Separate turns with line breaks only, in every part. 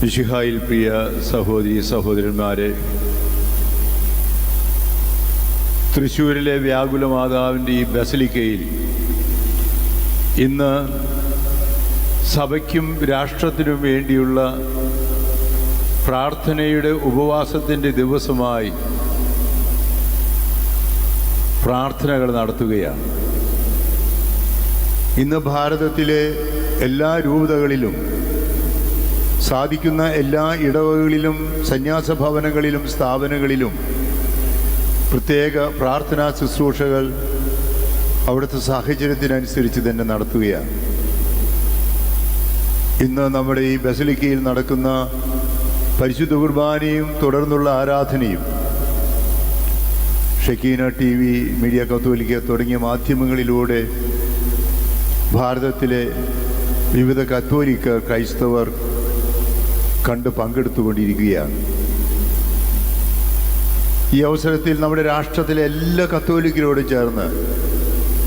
വിശിഹായിൽ പ്രിയ സഹോദരി സഹോദരന്മാരെ തൃശ്ശൂരിലെ വ്യാകുല മാതാവിന്റെ ഈ ബസലിക്കയിൽ ഇന്ന് സഭയ്ക്കും രാഷ്ട്രത്തിനും വേണ്ടിയുള്ള പ്രാർത്ഥനയുടെ ഉപവാസത്തിന്റെ ദിവസമായി പ്രാർത്ഥനകൾ നടത്തുകയാണ്. ഇന്ന് ഭാരതത്തിലെ എല്ലാ രൂപതകളിലും സാധിക്കുന്ന എല്ലാ ഇടവകളിലും സന്യാസ ഭവനങ്ങളിലും സ്ഥാപനങ്ങളിലും പ്രത്യേക പ്രാർത്ഥനാ ശുശ്രൂഷകൾ അവിടുത്തെ സാഹചര്യത്തിനനുസരിച്ച് തന്നെ നടത്തുകയാണ്. ഇന്ന് നമ്മുടെ ഈ ബസലിക്കയിൽ നടക്കുന്ന പരിശുദ്ധ കുർബാനയും തുടർന്നുള്ള ആരാധനയും ഷക്കീന ടി വി മീഡിയ കത്തോലിക്ക തുടങ്ങിയ മാധ്യമങ്ങളിലൂടെ ഭാരതത്തിലെ വിവിധ കത്തോലിക്ക ക്രൈസ്തവർ കണ്ട് പങ്കെടുത്തുകൊണ്ടിരിക്കുകയാണ്. ഈ അവസരത്തിൽ നമ്മുടെ രാഷ്ട്രത്തിലെ എല്ലാ കത്തോലിക്കരോടും ചേർന്ന്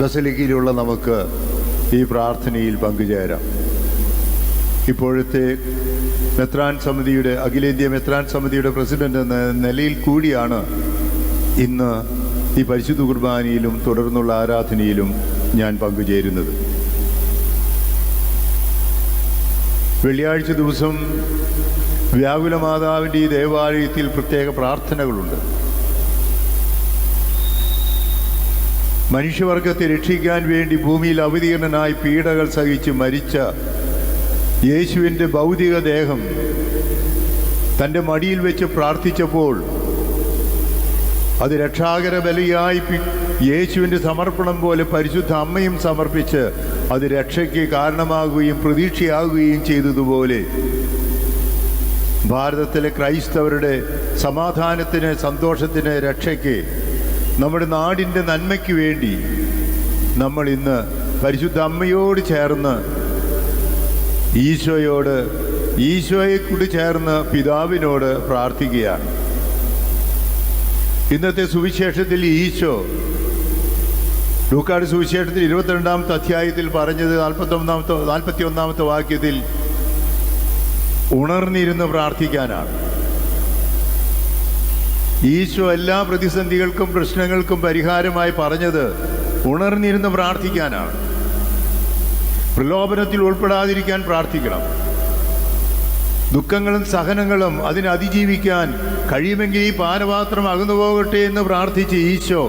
ബസലിക്കയിലുള്ള നമുക്ക് ഈ പ്രാർത്ഥനയിൽ പങ്കുചേരാം. ഇപ്പോഴത്തെ മെത്രാൻ സമിതിയുടെ അഖിലേന്ത്യാ മെത്രാൻ സമിതിയുടെ പ്രസിഡന്റ് എന്ന നിലയിൽ കൂടിയാണ് ഇന്ന് ഈ പരിശുദ്ധ കുർബാനയിലും തുടർന്നുള്ള ആരാധനയിലും ഞാൻ പങ്കുചേരുന്നത്. വെള്ളിയാഴ്ച ദിവസം വ്യാകുല മാതാവിന്റെ ഈ ദേവാലയത്തിൽ പ്രത്യേക പ്രാർത്ഥനകളുണ്ട്. മനുഷ്യവർഗത്തെ രക്ഷിക്കാൻ വേണ്ടി ഭൂമിയിൽ അവതീർണനായി പീഡകൾ സഹിച്ച് മരിച്ച യേശുവിന്റെ ഭൗതിക ദേഹം തന്റെ മടിയിൽ വെച്ച് പ്രാർത്ഥിച്ചപ്പോൾ അത് രക്ഷാകര ബലിയായി യേശുവിന്റെ സമർപ്പണം പോലെ പരിശുദ്ധ അമ്മയും സമർപ്പിച്ച് അത് രക്ഷയ്ക്ക് കാരണമാകുകയും പ്രതീക്ഷയാകുകയും ചെയ്തതുപോലെ ഭാരതത്തിലെ ക്രൈസ്തവരുടെ സമാധാനത്തിന് സന്തോഷത്തിന് രക്ഷയ്ക്ക് നമ്മുടെ നാടിന്റെ നന്മയ്ക്ക് വേണ്ടി നമ്മൾ ഇന്ന് പരിശുദ്ധ അമ്മയോട് ചേർന്ന് ഈശോയോട് ഈശോയെ കൂടി ചേർന്ന് പിതാവിനോട് പ്രാർത്ഥിക്കുകയാണ്. ഇന്നത്തെ സുവിശേഷത്തിൽ ഈശോ ലൂക്കാട് സുവിശേഷത്തിൽ ഇരുപത്തിരണ്ടാമത്തെ അധ്യായത്തിൽ പറഞ്ഞത് നാൽപ്പത്തൊന്നാമത്തെ നാൽപ്പത്തി ഒന്നാമത്തെ വാക്യത്തിൽ ഉണർന്നിരുന്ന് പ്രാർത്ഥിക്കാനാണ്. ഈശോ എല്ലാ പ്രതിസന്ധികൾക്കും പ്രശ്നങ്ങൾക്കും പരിഹാരമായി പറഞ്ഞത് ഉണർന്നിരുന്ന് പ്രാർത്ഥിക്കാനാണ്. പ്രലോഭനത്തിൽ ഉൾപ്പെടാതിരിക്കാൻ പ്രാർത്ഥിക്കണം. ദുഃഖങ്ങളും സഹനങ്ങളും അതിനെ അതിജീവിക്കാൻ കഴിയുമെങ്കിൽ ഈ പാനപാത്രം അകന്നു പോകട്ടെ എന്ന് പ്രാർത്ഥിച്ച് ഈശോ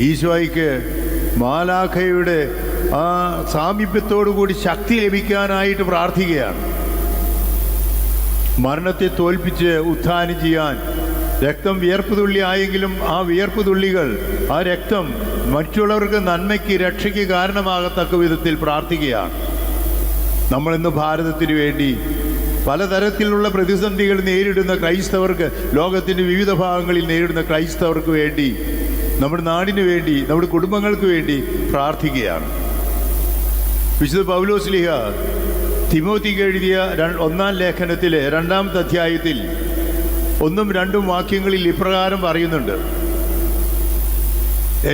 ഈശോയ്ക്ക് മാലാഖയുടെ ആ സാമീപ്യത്തോടു കൂടി ശക്തി ലഭിക്കാനായിട്ട് പ്രാർത്ഥിക്കുകയാണ്. മരണത്തെ തോൽപ്പിച്ച് ഉത്ഥാനം ചെയ്യാൻ രക്തം വിയർപ്പ് തുള്ളി ആയെങ്കിലും ആ വിയർപ്പ് തുള്ളികൾ ആ രക്തം മറ്റുള്ളവർക്ക് നന്മയ്ക്ക് രക്ഷയ്ക്ക് കാരണമാകത്തക്ക വിധത്തിൽ പ്രാർത്ഥിക്കുകയാണ്. നമ്മളിന്ന് ഭാരതത്തിന് വേണ്ടി പലതരത്തിലുള്ള പ്രതിസന്ധികൾ നേരിടുന്ന ക്രൈസ്തവർക്ക് ലോകത്തിന്റെ വിവിധ ഭാഗങ്ങളിൽ നേരിടുന്ന ക്രൈസ്തവർക്ക് വേണ്ടി നമ്മുടെ നാടിന് വേണ്ടി നമ്മുടെ കുടുംബങ്ങൾക്ക് വേണ്ടി പ്രാർത്ഥിക്കുകയാണ്. വിശുദ്ധ പൗലോസ്ലിഹ തിമോത്തിക്ക് എഴുതിയ ഒന്നാം ലേഖനത്തിലെ രണ്ടാമത്തെ അധ്യായത്തിൽ ഒന്നും രണ്ടും വാക്യങ്ങളിൽ ഇപ്രകാരം പറയുന്നുണ്ട്.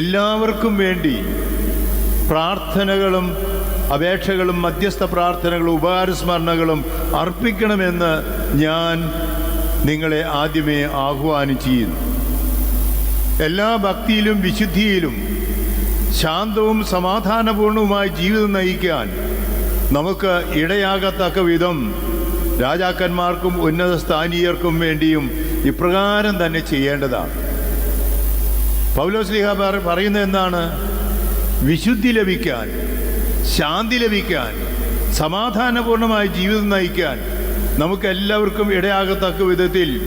എല്ലാവർക്കും വേണ്ടി പ്രാർത്ഥനകളും അപേക്ഷകളും മധ്യസ്ഥ പ്രാർത്ഥനകളും ഉപകാരസ്മരണകളും അർപ്പിക്കണമെന്ന് ഞാൻ നിങ്ങളെ ആദ്യമേ ആഹ്വാനം ചെയ്യുന്നു എല്ലാ ഭക്തിയിലും വിശുദ്ധിയിലും ശാന്തവും സമാധാനപൂർണവുമായി ജീവിതം നയിക്കാൻ നമുക്ക് ഇടയാകത്തക്ക വിധം രാജാക്കന്മാർക്കും ഉന്നത സ്ഥാനീയർക്കും വേണ്ടിയും ഇപ്രകാരം തന്നെ ചെയ്യേണ്ടതാണ്. പൗലോസ്ലിഹ പറ- പറയുന്നത് എന്താണ്? വിശുദ്ധി ലഭിക്കാൻ ശാന്തി ലഭിക്കാൻ സമാധാനപൂർണമായ ജീവിതം നയിക്കാൻ നമുക്കെല്ലാവർക്കും ഇടയാകത്തക്ക വിധത്തിൽ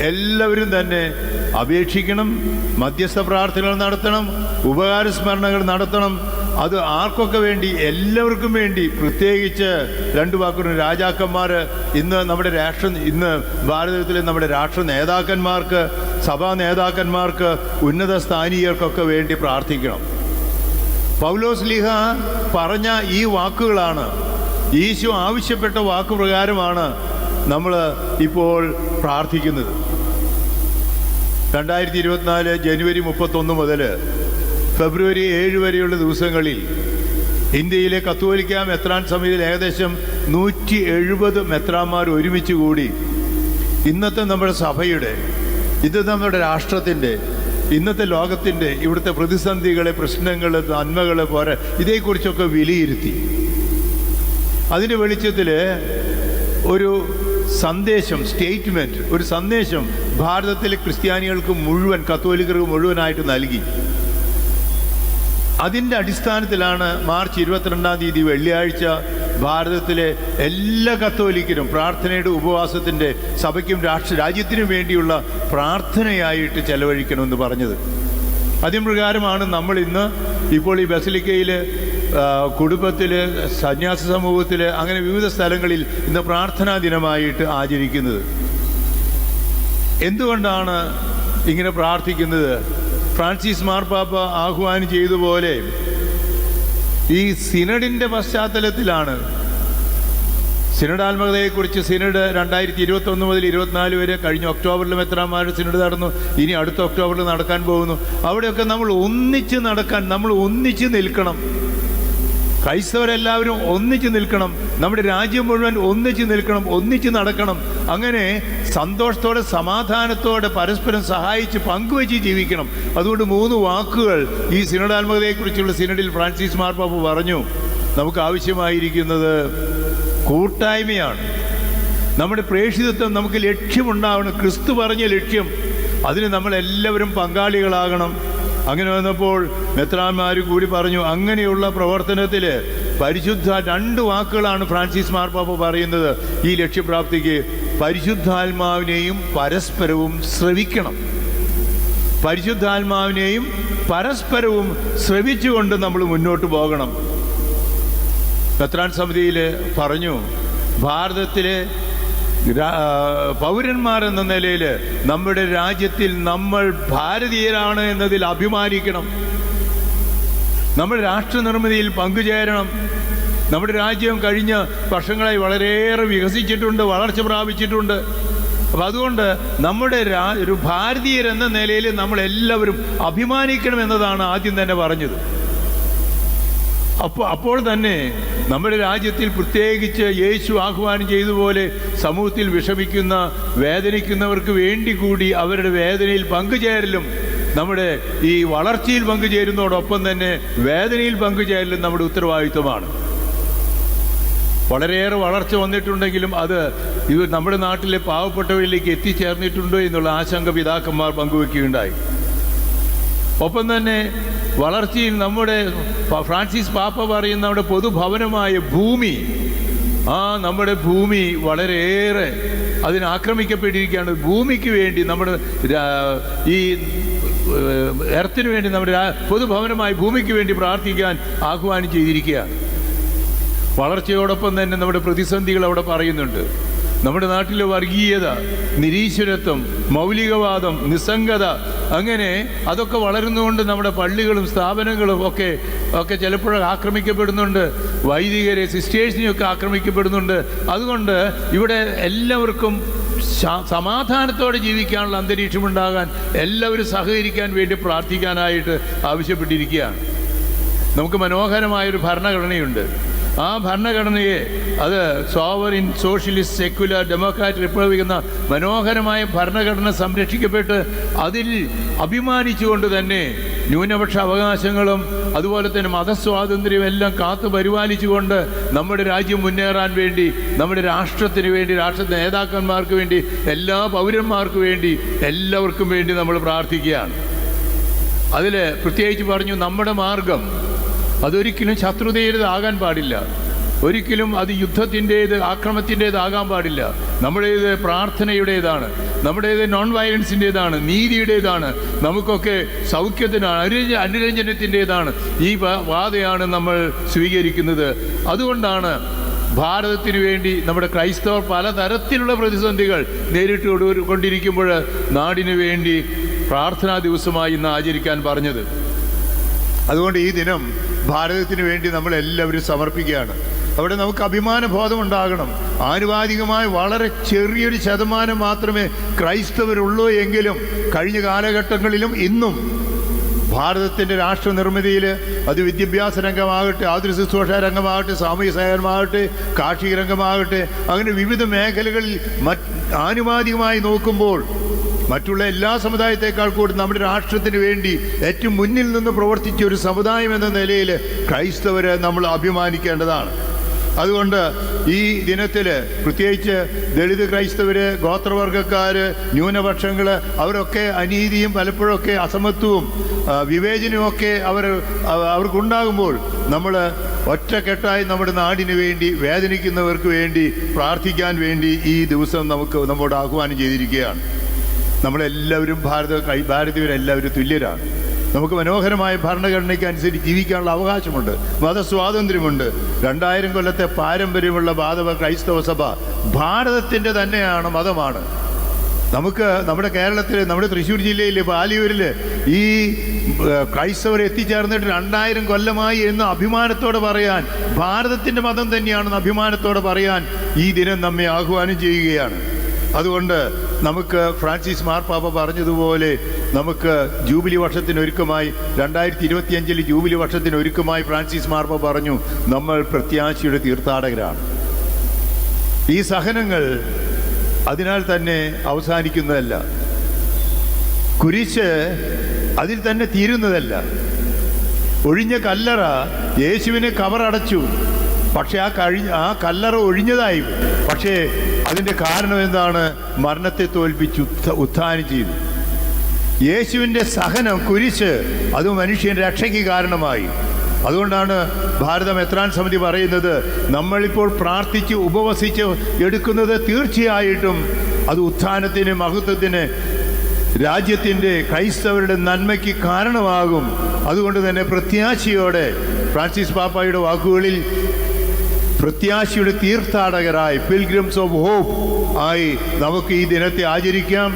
എല്ലാവരും തന്നെ അപേക്ഷിക്കണം മധ്യസ്ഥ പ്രാർത്ഥനകൾ നടത്തണം ഉപകാരസ്മരണകൾ നടത്തണം. അത് ആർക്കൊക്കെ വേണ്ടി? എല്ലാവർക്കും വേണ്ടി. പ്രത്യേകിച്ച് രണ്ടു വാക്കുകൾ രാജാക്കന്മാർ ഇന്ന് നമ്മുടെ രാഷ്ട്ര ഇന്ന് ഭാരതത്തിലെ നമ്മുടെ രാഷ്ട്ര നേതാക്കന്മാർക്ക് സഭാ നേതാക്കന്മാർക്ക് ഉന്നത സ്ഥാനീയർക്കൊക്കെ വേണ്ടി പ്രാർത്ഥിക്കണം. പൗലോസ് ലിഹ പറഞ്ഞ ഈ വാക്കുകളാണ്. ഈശോ ആവശ്യപ്പെട്ട വാക്കുപ്രകാരമാണ് നമ്മൾ ഇപ്പോൾ പ്രാർത്ഥിക്കുന്നത്. രണ്ടായിരത്തി ഇരുപത്തിനാല് ജനുവരി മുപ്പത്തൊന്ന് മുതൽ ഫെബ്രുവരി ഏഴ് വരെയുള്ള ദിവസങ്ങളിൽ ഇന്ത്യയിലെ കത്തോലിക്ക മെത്രാൻ സമിതിയിൽ ഏകദേശം നൂറ്റി എഴുപത് മെത്രാന്മാർ ഒരുമിച്ച് കൂടി ഇന്നത്തെ നമ്മുടെ സഭയുടെ ഇത് നമ്മുടെ രാഷ്ട്രത്തിന്റെ ഇന്നത്തെ ലോകത്തിന്റെ ഇവിടുത്തെ പ്രതിസന്ധികളെ പ്രശ്നങ്ങൾ നന്മകൾ പോരെ ഇതേക്കുറിച്ചൊക്കെ വിലയിരുത്തി. അതിന്റെ വെളിച്ചത്തിൽ ഒരു സന്ദേശം സ്റ്റേറ്റ്മെന്റ് ഒരു സന്ദേശം ഭാരതത്തിലെ ക്രിസ്ത്യാനികൾക്ക് മുഴുവൻ കത്തോലിക്കർക്ക് മുഴുവനായിട്ട് നൽകി. അതിന്റെ അടിസ്ഥാനത്തിലാണ് മാർച്ച് ഇരുപത്തിരണ്ടാം തീയതി വെള്ളിയാഴ്ച ഭാരതത്തിലെ എല്ലാ കത്തോലിക്കരും പ്രാർത്ഥനയുടെ ഉപവാസത്തിന്റെ സഭയ്ക്കും രാഷ്ട്ര രാജ്യത്തിനും വേണ്ടിയുള്ള പ്രാർത്ഥനയായിട്ട് ചെലവഴിക്കണമെന്ന് പറഞ്ഞത്. അതിൻ പ്രകാരമാണ് നമ്മൾ ഇന്ന് ഇപ്പോൾ ഈ ബസലിക്കയിൽ കുടുംബത്തിൽ സന്യാസ സമൂഹത്തിൽ അങ്ങനെ വിവിധ സ്ഥലങ്ങളിൽ ഇന്ന് പ്രാർത്ഥനാ ദിനമായിട്ട് ആചരിക്കുന്നത്. എന്തുകൊണ്ടാണ് ഇങ്ങനെ പ്രാർത്ഥിക്കുന്നത്? ഫ്രാൻസിസ് മാർപ്പാപ്പ ആഹ്വാനം ചെയ്തതുപോലെ ഈ സിനഡിന്റെ പശ്ചാത്തലത്തിലാണ്. സിനഡാത്മകതയെക്കുറിച്ച് സിനഡ് രണ്ടായിരത്തി ഇരുപത്തൊന്ന് മുതൽ ഇരുപത്തിനാല് വരെ കഴിഞ്ഞ ഒക്ടോബറിലും എത്രാമാര് സിനഡ് നടന്നു. ഇനി അടുത്ത ഒക്ടോബറിൽ നടക്കാൻ പോകുന്നു. അവിടെയൊക്കെ നമ്മൾ ഒന്നിച്ച് നടക്കാൻ നമ്മൾ ഒന്നിച്ച് നിൽക്കണം. ക്രൈസ്തവരെല്ലാവരും ഒന്നിച്ച് നിൽക്കണം. നമ്മുടെ രാജ്യം മുഴുവൻ ഒന്നിച്ച് നിൽക്കണം ഒന്നിച്ച് നടക്കണം. അങ്ങനെ സന്തോഷത്തോടെ സമാധാനത്തോടെ പരസ്പരം സഹായിച്ച് പങ്കുവച്ച് ജീവിക്കണം. അതുകൊണ്ട് മൂന്ന് വാക്കുകൾ ഈ സിനഡാത്മകതയെക്കുറിച്ചുള്ള സിനഡിൽ ഫ്രാൻസിസ് മാർപ്പാപ്പ് പറഞ്ഞു. നമുക്ക് ആവശ്യമായിരിക്കുന്നത് കൂട്ടായ്മയാണ്. നമ്മുടെ പ്രേക്ഷിതത്വം നമുക്ക് ലക്ഷ്യമുണ്ടാവണം. ക്രിസ്തു പറഞ്ഞ ലക്ഷ്യം. അതിന് നമ്മളെല്ലാവരും പങ്കാളികളാകണം. അങ്ങനെ വന്നപ്പോൾ മെത്രാന്മാർ കൂടി പറഞ്ഞു അങ്ങനെയുള്ള പ്രവർത്തനത്തിൽ പരിശുദ്ധ രണ്ട് വാക്കുകളാണ് ഫ്രാൻസിസ് മാർപ്പാപ്പ പറയുന്നത്. ഈ ലക്ഷ്യപ്രാപ്തിക്ക് പരിശുദ്ധാത്മാവിനെയും പരസ്പരവും ശ്രവിക്കണം. പരിശുദ്ധാത്മാവിനെയും പരസ്പരവും ശ്രവിച്ചുകൊണ്ട് നമ്മൾ മുന്നോട്ട് പോകണം. മെത്രാൻ സമിതിയിൽ പറഞ്ഞു ഭാരതത്തിലെ എന്ന നിലയിൽ നമ്മുടെ രാജ്യത്തിൽ നമ്മൾ ഭാരതീയരാണ് എന്നതിൽ അഭിമാനിക്കണം. നമ്മൾ രാഷ്ട്ര നിർമ്മിതിയിൽ പങ്കുചേരണം. നമ്മുടെ രാജ്യം കഴിഞ്ഞ വർഷങ്ങളായി വളരെയേറെ വികസിച്ചിട്ടുണ്ട് വളർച്ച പ്രാപിച്ചിട്ടുണ്ട്. അപ്പം അതുകൊണ്ട് നമ്മുടെ രാ ഒരു ഭാരതീയരെന്ന നിലയിൽ നമ്മളെല്ലാവരും അഭിമാനിക്കണം എന്നതാണ് ആദ്യം തന്നെ പറഞ്ഞത്. അപ്പോൾ അപ്പോൾ തന്നെ നമ്മുടെ രാജ്യത്തിൽ പ്രത്യേകിച്ച് യേശു ആഹ്വാനം ചെയ്തതുപോലെ സമൂഹത്തിൽ വിഷമിക്കുന്ന വേദനിക്കുന്നവർക്ക് വേണ്ടി കൂടി അവരുടെ വേദനയിൽ പങ്കുചേരലും നമ്മുടെ ഈ വളർച്ചയിൽ പങ്കുചേരുന്നതോടൊപ്പം തന്നെ വേദനയിൽ പങ്കുചേരലും നമ്മുടെ ഉത്തരവാദിത്വമാണ്. വളരെയേറെ വളർച്ച വന്നിട്ടുണ്ടെങ്കിലും അത് ഇത് നമ്മുടെ നാട്ടിലെ പാവപ്പെട്ടവരിലേക്ക് എത്തിച്ചേർന്നിട്ടുണ്ടോ എന്നുള്ള ആശങ്ക പിതാക്കന്മാർ പങ്കുവെക്കുകയുണ്ടായി. ഒപ്പം തന്നെ വളർച്ചയിൽ നമ്മുടെ ഫ്രാൻസിസ് പാപ്പ പറയുന്ന നമ്മുടെ പൊതുഭവനമായ ഭൂമി ആ നമ്മുടെ ഭൂമി വളരെയേറെ അതിനാക്രമിക്കപ്പെട്ടിരിക്കുകയാണ് ഭൂമിക്ക് വേണ്ടി നമ്മുടെ ഈ എർത്തിന് വേണ്ടി നമ്മുടെ പൊതുഭവനമായ ഭൂമിക്ക് വേണ്ടി പ്രാർത്ഥിക്കാൻ ആഹ്വാനം ചെയ്തിരിക്കുകയാണ്. വളർച്ചയോടൊപ്പം തന്നെ നമ്മുടെ പ്രതിസന്ധികൾ അവിടെ പറയുന്നുണ്ട്. നമ്മുടെ നാട്ടിലെ വർഗീയത നിരീശ്വരത്വം മൗലികവാദം നിസ്സംഗത അങ്ങനെ അതൊക്കെ വളരുന്നതുകൊണ്ട് നമ്മുടെ പള്ളികളും സ്ഥാപനങ്ങളും ഒക്കെ ഒക്കെ ചിലപ്പോഴൊക്കെ ആക്രമിക്കപ്പെടുന്നുണ്ട്. വൈദികരെ സിസ്റ്റേഴ്സിനെയൊക്കെ ആക്രമിക്കപ്പെടുന്നുണ്ട്. അതുകൊണ്ട് ഇവിടെ എല്ലാവർക്കും സമാധാനത്തോടെ ജീവിക്കാനുള്ള അന്തരീക്ഷമുണ്ടാകാൻ എല്ലാവരും സഹകരിക്കാൻ വേണ്ടി പ്രാർത്ഥിക്കാനായിട്ട് ആവശ്യപ്പെട്ടിരിക്കുകയാണ്. നമുക്ക് മനോഹരമായൊരു ഭരണഘടനയുണ്ട്. ആ ഭരണഘടനയെ അത് sovereign socialist secular democratic republic എന്ന മനോഹരമായ ഭരണഘടന സംരക്ഷിക്കപ്പെട്ട് അതിൽ അഭിമാനിച്ചുകൊണ്ട് തന്നെ ന്യൂനപക്ഷ അവകാശങ്ങളും അതുപോലെ തന്നെ മതസ്വാതന്ത്ര്യം എല്ലാം കാത്തു പരിപാലിച്ചുകൊണ്ട് നമ്മുടെ രാജ്യം മുന്നേറാൻ വേണ്ടി നമ്മുടെ രാഷ്ട്രത്തിന് വേണ്ടി രാഷ്ട്ര നേതാക്കന്മാർക്ക് വേണ്ടി എല്ലാ പൗരന്മാർക്ക് വേണ്ടി എല്ലാവർക്കും വേണ്ടി നമ്മൾ പ്രാർത്ഥിക്കുകയാണ്. അതിൽ പ്രത്യേകിച്ച് പറഞ്ഞു നമ്മുടെ മാർഗം അതൊരിക്കലും ശത്രുതയുടേതാകാൻ പാടില്ല. ഒരിക്കലും അത് യുദ്ധത്തിന്റേത് ആക്രമത്തിന്റേതാകാൻ പാടില്ല. നമ്മുടേത് പ്രാർത്ഥനയുടേതാണ് നമ്മുടേത് നോൺ വയലൻസിന്റേതാണ് നീതിയുടേതാണ് നമുക്കൊക്കെ സൗഖ്യത്തിനാണ് അനുരഞ്ജ അനുരഞ്ജനത്തിന്റേതാണ് ഈ വാദയാണ് നമ്മൾ സ്വീകരിക്കുന്നത്. അതുകൊണ്ടാണ് ഭാരതത്തിന് വേണ്ടി നമ്മുടെ ക്രൈസ്തവർ പലതരത്തിലുള്ള പ്രതിസന്ധികൾ നേരിട്ട് കൊണ്ടു- കൊണ്ടിരിക്കുമ്പോൾ നാടിനു വേണ്ടി പ്രാർത്ഥനാ ദിവസമായി ഇന്ന് ആചരിക്കാൻ പറഞ്ഞത്. അതുകൊണ്ട് ഈ ദിനം ഭാരതത്തിന് വേണ്ടി നമ്മൾ എല്ലാവരും സമർപ്പിക്കുകയാണ്. അവിടെ നമുക്ക് അഭിമാന ബോധം ഉണ്ടാകണം. ആനുപാതികമായി വളരെ ചെറിയൊരു ശതമാനം മാത്രമേ ക്രൈസ്തവരുള്ളൂ എങ്കിലും കഴിഞ്ഞ കാലഘട്ടങ്ങളിലും ഇന്നും ഭാരതത്തിന്റെ രാഷ്ട്ര നിർമ്മിതിയിൽ അത് വിദ്യാഭ്യാസ രംഗമാകട്ടെ ആതുര ശുശ്രൂഷ രംഗമാകട്ടെ സാമൂഹ്യ സേവനമാകട്ടെ കാർഷിക രംഗമാകട്ടെ അങ്ങനെ വിവിധ മേഖലകളിൽ മറ്റ് ആനുപാതികമായി നോക്കുമ്പോൾ മറ്റുള്ള എല്ലാ സമുദായത്തെക്കാൾ കൂടി നമ്മുടെ രാഷ്ട്രത്തിന് വേണ്ടി ഏറ്റവും മുന്നിൽ നിന്ന് പ്രവർത്തിച്ച ഒരു സമുദായം എന്ന നിലയിൽ ക്രൈസ്തവരെ നമ്മൾ അഭിമാനിക്കേണ്ടതാണ്. അതുകൊണ്ട് ഈ ദിനത്തിൽ പ്രത്യേകിച്ച് ദളിത് ക്രൈസ്തവർ ഗോത്രവർഗക്കാർ ന്യൂനപക്ഷങ്ങൾ അവരൊക്കെ അനീതിയും പലപ്പോഴൊക്കെ അസമത്വവും വിവേചനവുമൊക്കെ അവർ അവ- അവർക്കുണ്ടാകുമ്പോൾ നമ്മൾ ഒറ്റക്കെട്ടായി നമ്മുടെ നാടിന് വേണ്ടി വേദനിക്കുന്നവർക്ക് വേണ്ടി പ്രാർത്ഥിക്കാൻ വേണ്ടി ഈ ദിവസം നമുക്ക് നമ്മോട് ആഹ്വാനം ചെയ്തിരിക്കുകയാണ്. നമ്മളെല്ലാവരും ഭാരത ഭാരതീയരെല്ലാവരും തുല്യരാണ്. നമുക്ക് മനോഹരമായ ഭരണഘടനയ്ക്ക് അനുസരിച്ച് ജീവിക്കാനുള്ള അവകാശമുണ്ട്. മതസ്വാതന്ത്ര്യമുണ്ട്. രണ്ടായിരം കൊല്ലത്തെ പാരമ്പര്യമുള്ള ബാധവ ക്രൈസ്തവ സഭ ഭാരതത്തിന്റെ തന്നെയാണ് മതമാണ്. നമുക്ക് നമ്മുടെ കേരളത്തിൽ നമ്മുടെ തൃശ്ശൂർ ജില്ലയിൽ പാലിയൂരിൽ ഈ ക്രൈസ്തവർ എത്തിച്ചേർന്നിട്ട് രണ്ടായിരം കൊല്ലമായി എന്ന് അഭിമാനത്തോടെ പറയാൻ ഭാരതത്തിന്റെ മതം തന്നെയാണെന്ന് അഭിമാനത്തോടെ പറയാൻ ഈ ദിനം നമ്മെ ആഹ്വാനം ചെയ്യുകയാണ്. അതുകൊണ്ട് നമുക്ക് ഫ്രാൻസിസ് മാർപ്പാപ്പ പറഞ്ഞതുപോലെ നമുക്ക് ജൂബിലി വർഷത്തിനൊരുക്കമായി രണ്ടായിരത്തി ഇരുപത്തിയഞ്ചിൽ ജൂബിലി വർഷത്തിനൊരുക്കമായി ഫ്രാൻസിസ് മാർപ്പ പറഞ്ഞു നമ്മൾ പ്രത്യാശയുടെ തീർത്ഥാടകരാണ്. ഈ സഹനങ്ങൾ അതിനാൽ തന്നെ അവസാനിക്കുന്നതല്ല. കുരിശ് അതിൽ തന്നെ തീരുന്നതല്ല. ഒഴിഞ്ഞ കല്ലറ യേശുവിനെ കവറടച്ചു പക്ഷെ ആ കഴി ആ കല്ലറ ഒഴിഞ്ഞതായി പക്ഷേ അതിന്റെ കാരണം എന്താണ്? മരണത്തെ തോൽപ്പിച്ച് ഉത്ഥ ഉത്ഥാനം ചെയ്തു. യേശുവിന്റെ സഹനം കുരിശ് അത് മനുഷ്യൻ രക്ഷയ്ക്ക് കാരണമായി. അതുകൊണ്ടാണ് ഭാരതം എത്രാൻ സമിതി പറയുന്നത് നമ്മളിപ്പോൾ പ്രാർത്ഥിച്ച് ഉപവസിച്ച് എടുക്കുന്നത് തീർച്ചയായിട്ടും അത് ഉത്ഥാനത്തിന് മഹത്വത്തിന് രാജ്യത്തിന്റെ ക്രൈസ്തവരുടെ നന്മയ്ക്ക് കാരണമാകും. അതുകൊണ്ട് തന്നെ പ്രത്യാശയോടെ ഫ്രാൻസിസ് പാപ്പായുടെ വാക്കുകളിൽ പ്രത്യാശയുടെ തീർത്ഥാടകരായി പിൽഗ്രിംസ് ഓഫ് ഹോപ്പ് ആയി നമുക്ക് ഈ ദിനത്തെ ആചരിക്കാം.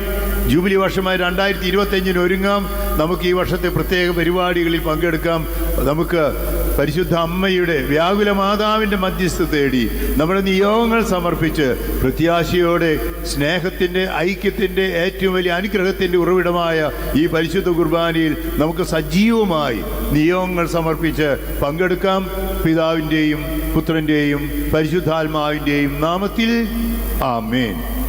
ജൂബിലി വർഷമായി രണ്ടായിരത്തി ഇരുപത്തഞ്ചിന് ഒരുങ്ങാം. നമുക്ക് ഈ വർഷത്തെ പ്രത്യേക പരിപാടികളിൽ പങ്കെടുക്കാം. നമുക്ക് പരിശുദ്ധ അമ്മയുടെ വ്യാകുല മാതാവിന്റെ മധ്യസ്ഥ തേടി നമ്മുടെ നിയോഗങ്ങൾ സമർപ്പിച്ച് പ്രത്യാശയോടെ സ്നേഹത്തിന്റെ ഐക്യത്തിന്റെ ഏറ്റവും വലിയ അനുഗ്രഹത്തിന്റെ ഉറവിടമായ ഈ പരിശുദ്ധ കുർബാനയിൽ നമുക്ക് സജീവമായി നിയോഗങ്ങൾ സമർപ്പിച്ച് പങ്കെടുക്കാം. പിതാവിന്റെയും പുത്രന്റെയും പരിശുദ്ധാത്മാവിന്റെയും നാമത്തിൽ ആമേൻ.